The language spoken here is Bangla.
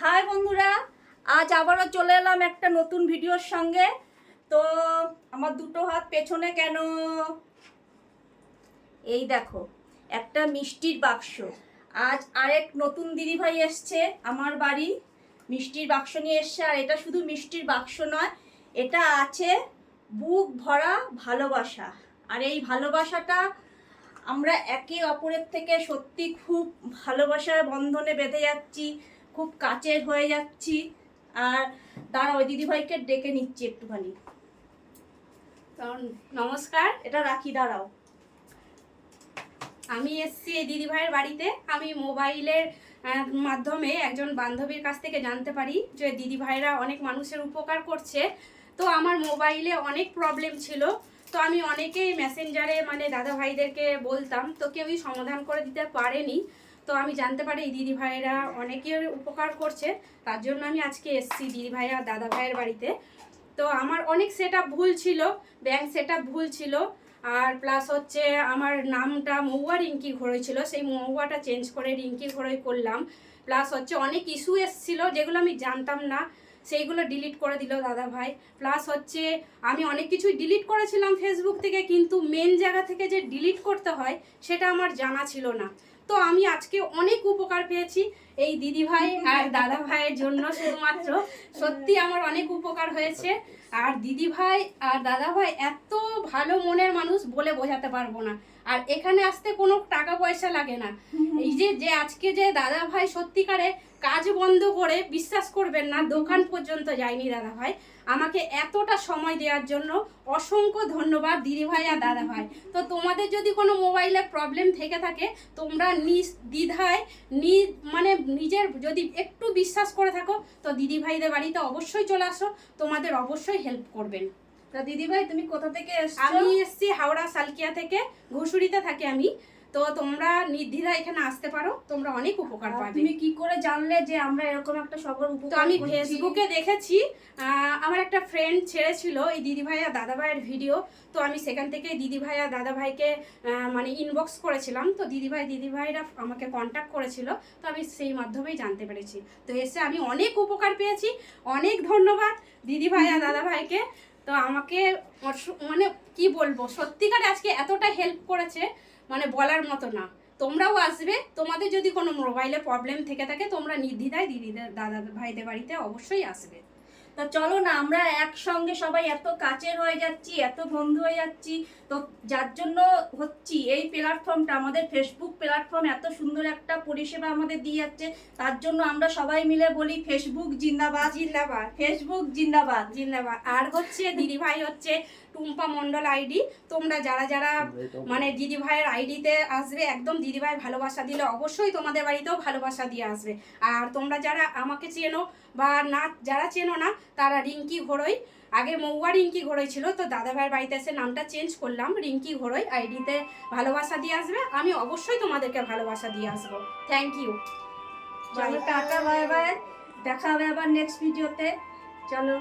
হাই বন্ধুরা, আজ আবারও চলে এলাম একটা নতুন ভিডিওর সঙ্গে। তো আমার দুটো হাত পেছনে কেন? এই দেখো, একটা মিষ্টির বাক্স। আজ আরেক নতুন দিদিভাই এসছে আমার বাড়ি, মিষ্টির বাক্স নিয়ে এসছে। আর এটা শুধু মিষ্টির বাক্স নয়, এটা আছে বুক ভরা ভালোবাসা। আর এই ভালোবাসাটা আমরা একে অপরের থেকে সত্যি খুব ভালোবাসার বন্ধনে বেঁধে যাচ্ছি। খুব কাছের হয়ে যাচ্ছি। আর দাঁড়া ওই দিদিভাইকে ডেকে নিচ্ছি একটুখানি। তো নমস্কার, এটা রাখি, দাঁড়াও। আমি এসছি এই দিদিভাইয়ের বাড়িতে। আমি মোবাইলের মাধ্যমে একজন বান্ধবীর কাছ থেকে জানতে পারি যে দিদিভাইরা অনেক মানুষের উপকার করছে। তো আমার মোবাইলে অনেক প্রবলেম ছিল। তো আমি অনেকেই মেসেঞ্জারে মানে দাদা ভাইদেরকে বলতাম, তো কেউই সমাধান করে দিতে পারেনি। তো আমি জানতে পারি এই দিদিভাইরা অনেকের উপকার করছে, তার জন্য আমি আজকে এসছি দিদিভাইরা দাদা ভাইয়ের বাড়িতে। তো আমার অনেক সেট ভুল ছিল ব্যাংক সেট ভুল ছিল, আর প্লাস হচ্ছে আমার নামটা মহুয়া রিঙ্কি ঘোড়ই ছিল, সেই মৌয়াটা চেঞ্জ করে রিঙ্কি ঘোড়ই করলাম। প্লাস হচ্ছে অনেক ইস্যু এসেছিল যেগুলো আমি জানতাম না, সেইগুলো ডিলিট করে দিল দাদা ভাই। প্লাস হচ্ছে আমি অনেক কিছুই ডিলিট করেছিলাম ফেসবুক থেকে, কিন্তু মেন জায়গা থেকে যে ডিলিট করতে হয়, সেটা আমার জানা ছিল না। তো আমি আজকে অনেক উপকার পেয়েছি এই দিদি ভাই আর দাদা ভাইয়ের জন্য শুধুমাত্র। সত্যি আমার অনেক উপকার হয়েছে। আর দিদি ভাই আর দাদা ভাই এত ভালো মনের মানুষ বলে বোঝাতে পারব না। আর এখানে আসতে কোনো টাকা পয়সা লাগে না। এই যে যে আজকে যে দাদা ভাই সত্যিকারে কাজ বন্ধ করে বিশ্বাস করবেন না দোকান পর্যন্ত যায়নি দাদা ভাই আমাকে এতটা সময় দেওয়ার জন্য অসংখ্য ধন্যবাদ দিদি ভাই আর দাদা ভাই তো তোমাদের যদি কোনো মোবাইলে প্রবলেম থেকে থাকে তোমরা নিজ দ্বিধায় নি মানে নিজের যদি একটু বিশ্বাস করে থাকো তো দিদি ভাইদের বাড়িতে অবশ্যই চলে আসো। তোমাদের অবশ্যই হেল্প করবেন। তা দিদিভাই তুমি কোথা থেকে আমি এসছি হাওড়া সালকিয়া থেকে। ঘুষুরিতে থাকি আমি। তো তোমরা নির্দ্বিধা এখানে আসতে পারো তোমরা অনেক উপকার পাবে। তুমি কি করে জানলে যে আমরা এরকম একটা সবার তো উপকার আমি ফেসবুকে দেখেছি আমার একটা ফ্রেন্ড ছেড়েছিল এই দিদি ভাই আর দাদা ভাইয়ের ভিডিও তো আমি সেখান থেকে দিদি ভাই আর দাদা ভাইকে মানে ইনবক্স করেছিলাম। তো দিদি ভাই দিদি ভাইরা আমাকে কন্ট্যাক্ট করেছিল। তো আমি সেই মাধ্যমেই জানতে পেরেছি। তো এসে আমি অনেক উপকার পেয়েছি অনেক ধন্যবাদ দিদি ভাই আর দাদা ভাইকে। তো আমাকে মানে কি বলব সত্যিকারে আজকে এতটা হেল্প করেছে মানে বলার মতো না। তোমরাও আসবে, তোমাদের যদি কোনো মোবাইলে প্রবলেম থেকে থাকে, তোমরা নির্দ্বিধায় দিদিদের দাদা ভাইদের বাড়িতে অবশ্যই আসবে। তা চলো না আমরা একসঙ্গে সবাই এত কাছের হয়ে যাচ্ছি এত বন্ধু হয়ে যাচ্ছি তো যার জন্য হচ্ছি। এই প্ল্যাটফর্মটা আমাদের ফেসবুক প্ল্যাটফর্ম এত সুন্দর একটা পরিষেবা আমাদের দিয়ে যাচ্ছে তার জন্য আমরা সবাই মিলে বলি ফেসবুক জিন্দাবাদ। জিন্দাবাদ। ফেসবুক জিন্দাবাদ। জিন্দাবাদ। আর হচ্ছে দিদি ভাই হচ্ছে টুম্পা মন্ডল আইডি। তোমরা যারা যারা মানে দিদি ভাইয়ের আইডিতে আসবে একদম দিদি ভাই ভালোবাসা দিলে অবশ্যই তোমাদের বাড়িতেও ভালোবাসা দিয়ে আসবে। আর তোমরা যারা আমাকে চেনো বা না যারা চেনো না তারা রিঙ্কি ঘোড়ই। আগে মৌয়া রিঙ্কি ঘোড়ই ছিল, তো দাদাভাইয়ের বাড়িতে এসে নামটা চেঞ্জ করলাম, রিঙ্কি ঘোড়ই। আইডিতে ভালোবাসা দিয়ে আসবে, আমি অবশ্যই তোমাদেরকে ভালোবাসা দিয়ে আসব। থ্যাংক ইউ চলো টাটা বাই দেখা হবে আবার নেক্সট ভিডিওতে চলো।